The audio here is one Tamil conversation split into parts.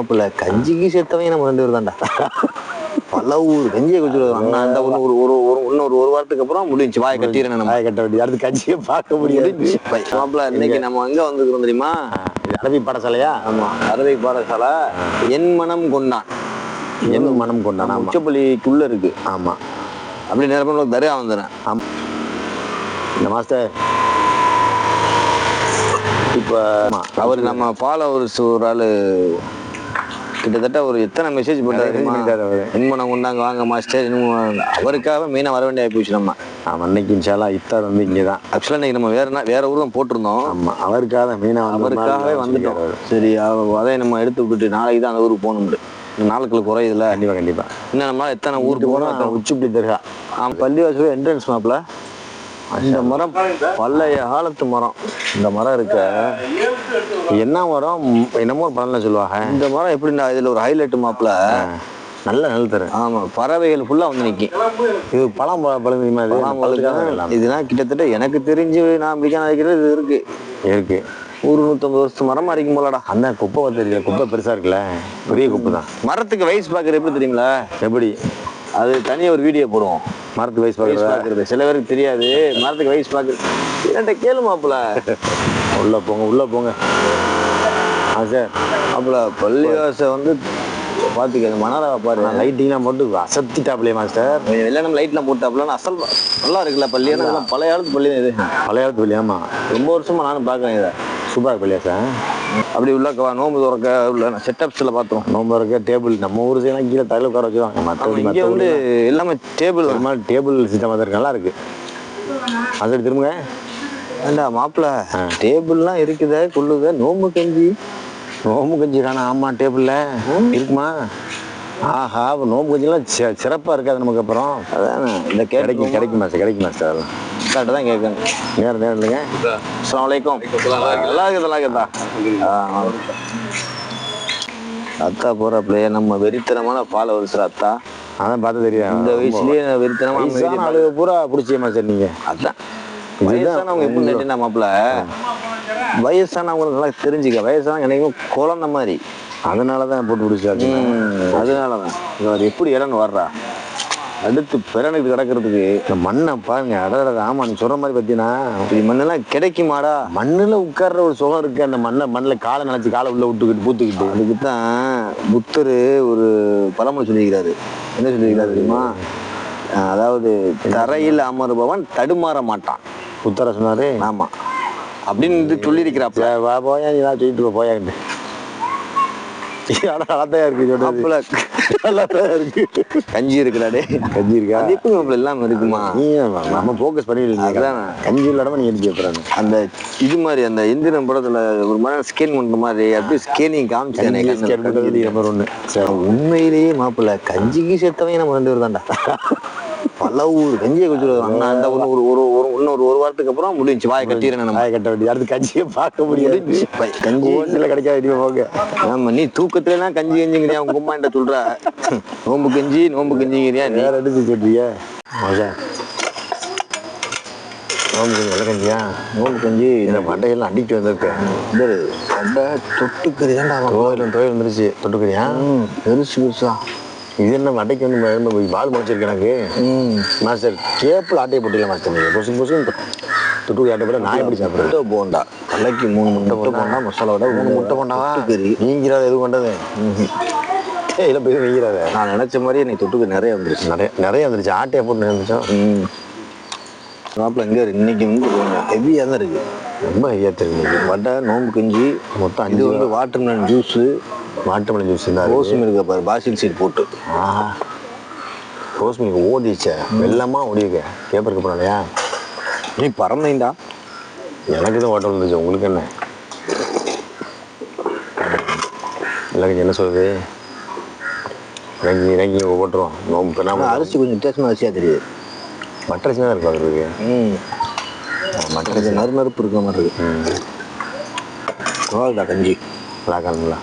மாப்பிள்ள கஞ்சிக்கு சேர்த்தவங்க நம்ம ரெண்டு பேர் தான்டா பல ஊர் கஞ்சியை குடிச்சிருவோம் அண்ணா அந்த ஒரு ஒரு ஒரு ஒரு இன்னும் ஒரு வாரத்துக்கு அப்புறம் முடிஞ்சு. வாயை கட்டிடுறேன் நம்ம. நாய கட்ட வேண்டிய அடுத்து கட்சியை பார்க்க முடியாது. மாப்பிள்ள இன்னைக்கு நம்ம எங்க வந்துக்கிறோம் தெரியுமா? அரபி பாடசாலையா? ஆமா. அரபி பாடசாலை. என் மனம் கொண்டான். என் மனம் கொண்டான்? உச்சப்பள்ளிக்குள்ள இருக்கு. ஆமா. அப்படி நேரம் தரையா வந்துடுறேன். ஆமா. இந்த மாஸ்டர். இப்ப அவர் நம்ம ஃபாலோவர்ஸ் ஒரு ஆளு கிட்டத்தட்ட ஒரு எத்தனை மெசேஜ் அவரு. இன்மனம் கொண்டாங்க வாங்க மாஸ்டர் இன்னும் அவருக்காக மெயினாக வர வேண்டிய போச்சு நம்ம. ஆமா அன்னைக்கு இன்ஷால்லா இஃப்தார் வந்து இங்கதான். ஆக்சுவலாக இன்னைக்கு நம்ம வேற வேற ஊர் தான் போட்டிருந்தோம். ஆமா அவருக்காக மீனா அவருக்காகவே வந்துட்டோம். சரி அதை நம்ம எடுத்து விட்டுட்டு நாளைக்கு தான் அந்த ஊருக்கு போகணும் நாளுக்குள்ள குறையுதுல கண்டிப்பா கண்டிப்பா. இன்னும் நம்மளால எத்தனை ஊருக்கு போனோம் உச்சிப்படி தர்கா. ஆமா. பள்ளிவாசல் என்ட்ரன்ஸ் மாப்ல இந்த மரம். பழைய காலத்து மரம். இந்த மரம் இருக்க. என்ன மரம்? என்னமோ ஒரு பலன்ல சொல்லுவாங்க. இந்த மரம் எப்படின்னா இதுல ஒரு ஹைலைட் மாப்ல நல்ல நெல் தரும் ஆமா பறவைகள் ஃபுல்லா வந்து நிக்கும். இது பழம் பழம். இதெல்லாம் கிட்டத்தட்ட எனக்கு தெரிஞ்சு நான் பிடிக்காம வைக்கிறது இது இருக்கு. இருக்கு. ஒரு நூத்தம்பது வருஷத்து மரம் அடிக்கும் போலடா. அந்த குப்பை வந்து தெரியல குப்பை பெருசா இருக்குல்ல? பெரிய குப்பை தான். மரத்துக்கு வயசு பாக்குறது எப்படி தெரியுங்களா எப்படி? அது தனியா ஒரு வீடியோ போடுவோம். மரத்து வயசு பார்க்குறதா? பாக்குறது சில பேருக்கு தெரியாது. மரத்துக்கு வயசு பாக்குறது என்கிட்ட கேளு மாப்பிள. உள்ள போங்க உள்ள போங்க. ஆ சார் மாப்பிள பள்ளிவாச வந்து பாத்துக்க மணரா பாரு. லைட்டிங்லாம் போட்டு அசத்திட்டாப்லையே மாஸ்டர் வெள்ளனம் லைட்லாம் போட்டாப்புல அசல் நல்லா இருக்குல்ல பள்ளி ஏன்னா பழைய காலத்து பள்ளி இது. பழைய காலத்து பள்ளியாமா ரொம்ப வருஷமா நானும் பாக்குறேன் இதை. சூப்பரா இருக்கு பள்ளியா சார் அப்படி உள்ள நோம்பு துறக்க உள்ள செட்டப்ஸ்ல பார்த்தோம் நோம்பு இருக்க டேபிள் நம்ம ஊர் சைலாம் கீழே தலையில் உட்கார வச்சுருவாங்க. மற்றபடி இங்க வந்து எல்லாமே டேபிள் ஒரு மாதிரி டேபிள் சிஸ்டம் தான் நல்லா இருக்கு. அது திரும்புங்க. ஏண்டா மாப்பிள? டேபிள்லாம் இருக்குதே கொள்ளுதே நோம்பு கஞ்சி. நோம்பு கஞ்சி காணா ஆமா டேபிள்ல. இருக்குமா? ஆஹா நோம்பு கஞ்சிலாம் சி- சிறப்பா இருக்காது நமக்கு அப்புறம். அதானே இந்த கிடைக்கும் கிடைக்கும் மாஸ்டர் கிடைக்கும் மாஸ்டர் அதெல்லாம். கரெக்டாக தான் கேட்கணும் நேரம் நேரம் இல்லைங்க அஸ்லாம் வலைக்கும் நல்லா இருக்குது நல்லா இருக்குதா. அத்தா போறப்பலே நம்ம வெறித்தனமான ஃபாலோவர்ஸ் அத்தா. அதான் பார்த்து தெரியும். இந்த வயசுலயே வெறித்தனமா நம்ம வயசான video ஆளு பூரா பிடிச்சிய மாஸ்டர் நீங்க. அதான். வயசானவங்க எப்படி நட்டினா மாப்பிள வயசானவங்களுக்கு நல்லா தெரிஞ்சுக்க. வயசானவங்க என்னைக்குமே குழந்த மாதிரி. அதனால தான் போட்டு பிடிச்சாரு ம், அதனாலதான். இவர் எப்படி இறன்னு வர்றா? அடுத்து பிறனுக்கு கிடக்கிறதுக்கு இந்த மண்ணை பாருங்க. அடடா ஆமா நீ சொல்ற மாதிரி பார்த்தீங்கன்னா மண்ணெல்லாம் கிடைக்குமாடா? மண்ணுல உட்கார்ற ஒரு சுகம் இருக்கு. அந்த மண்ணை மண்ணில் காலை நினைச்சு காலை உள்ள விட்டுக்கிட்டு பூத்துக்கிட்டு. அதுக்கு தான் புத்தர் ஒரு பழமொழி சொல்லியிருக்கிறாரு. என்ன சொல்லியிருக்கிறாரு தெரியுமா? அதாவது தரையில் அமருபவன் தடுமாற மாட்டான். புத்தர சொன்னாரு. ஆமா. அப்படின்னு சொல்லியிருக்கிறாப்ல. வா போயா நீ தான் சொல்லிட்டு போயாண்டு நல்லாதான் இருக்கு கஞ்சி இருக்குடாடே கஞ்சி இருக்கா? மாப்பிள இல்லாம இருக்குமா? நம்ம ஃபோக்கஸ் பண்ணிட்டு. கஞ்சி இல்லாம நீ எடுத்து வைப்பறாங்க அந்த இது மாதிரி அந்த இந்திரன் படத்துல ஒரு மாதிரி ஸ்கேன் பண்ற மாதிரி அப்படியே ஸ்கேனிங் காமிச்சேன் நம்பர் சரி உண்மையிலேயே மாப்பிள்ள கஞ்சிக்கு சேர்த்தவங்க நம்ம ரெண்டு பேர் தான்டா. பல ஊர் கஞ்சியை குடிச்சிருவோம் அண்ணா அந்த ஒரு ஒரு ஒரு இன்னும் ஒரு வாரத்துக்கு அப்புறம் முடிஞ்சு வாயை கட்டிடுறேன் நாய கட்ட வேண்டிய அடுத்து கஞ்சியை பார்க்க முடியாது. கஞ்சி ஒன்றில் கிடைக்காது இனிமே போங்க. ஆமா நீ தூக்கத்துல எல்லாம் கஞ்சி கஞ்சிங்கிறியா? உங்க என்கிட்ட சொல்ற? நோம்பு கஞ்சி நோம்பு கஞ்சிங்கிறியா நீ? வேற எடுத்து மோசா நோம்பு கஞ்சி வெள்ளை கஞ்சியா? நோம்பு கஞ்சி இந்த மண்டையெல்லாம் அடிக்கிட்டு வந்திருக்கேன் இந்த அட தொட்டுக்கறி தான்டா தோயில் தோயில் வந்துருச்சு. தொட்டுக்கிறியா? பெருசு பெருசா இது என்ன மண்டைக்கு வந்து ம- ம- வால் முளைச்சிருக்கு எனக்கு. மாஸ்டர் கேப்பில் ஆட்டையை போட்டில மாஸ்டர் நீங்கள் பொசு பொசு தொட்டுக்கு ஆட்டை போட நான் எப்படி முட்டை போண்டா. தலைக்கு மூணு முட்டை போண்டா மசாலா விட மூணு முட்டை கொண்டாவா தொட்டுக்கறி. நீங்கிறாத எது கொண்டது? இல்லை போய் நீங்கிறாத? நான் நினைச்ச மாதிரி எனக்கு தொட்டுக்கு நிறைய வந்துருச்சு. நிறைய நிறைய வந்துருச்சு. ஆட்டையை போட்டு நினைச்சோம் ம். மாப்பிள்ள இங்க. இன்னைக்கு வந்து கொஞ்சம் ஹெவியாக தான் இருக்கு. ரொம்ப ஐயா தெரியுது. வடை நோம்பு கஞ்சி மொத்தம் இது வந்து வாட்டர்மெலன் ஜூஸு மாட்டு ஜூஸ் இருந்தாரு ரோஸும் இருக்க பாரு பாசில் சீட் போட்டு. ரோஸ் மில்க் ஓடிச்சே வெள்ளமா ஓடிக்க பேப்பருக்கு போனாலையா? நீ பறந்தீண்டா எனக்கு தான் ஓட்டம் வந்துச்சு. உங்களுக்கு என்ன? இல்லை என்ன சொல்லுது இறங்கி இறங்கி ஓட்டுருவோம் நோம்பு பெண்ணாம அரிசி கொஞ்சம் வித்தியாசமா அரிசியாக தெரியுது. மட்டை தான் இருக்கு அவருக்கு? ம். மற்ற நறு நறுப்பு இருக்க மாதிரி இருக்கு. பரவாயில்லடா கஞ்சி. விளாக்கணுங்களா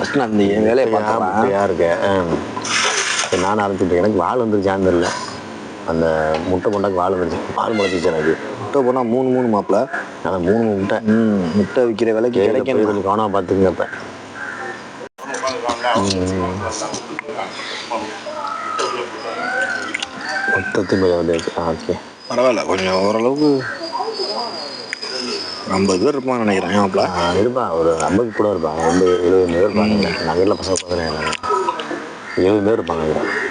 ஃபஸ்ட் நான் இந்த என் வேலையை பார்த்தேன்? அப்படியா இருக்க. சரி நானும் ஆரம்பிச்சுட்டு எனக்கு வால் வந்துருச்சான்னு தெரியல அந்த முட்டை கொண்டாக்கு வால் வந்துருச்சு. வால் முளைச்சிச்சு எனக்கு. முட்டை போனால் மூணு மூணு மாப்பிள்ள அதான் மூணு முட்டை. முட்டை விற்கிற விலைக்கு கிடைக்கும் கொஞ்சம் கவனமாக பார்த்துக்குங்க இப்போ. மொத்தத்தையும் கொஞ்சம் வந்தாச்சு ஆ ஓகே. பரவாயில்ல கொஞ்சம் ஓரளவுக்கு ஐம்பது பேர் இருப்பான்னு நினைக்கிறேன் ஏன்ப்பா இருப்பான். ஒரு ஐம்பது கூட இருப்பாங்க. எண்பது எழுபது பேர் இருப்பாங்க. நகரில் பசங்க பார்க்குறேன் எழுபது பேர் இருப்பாங்க. நினைக்கிறேன்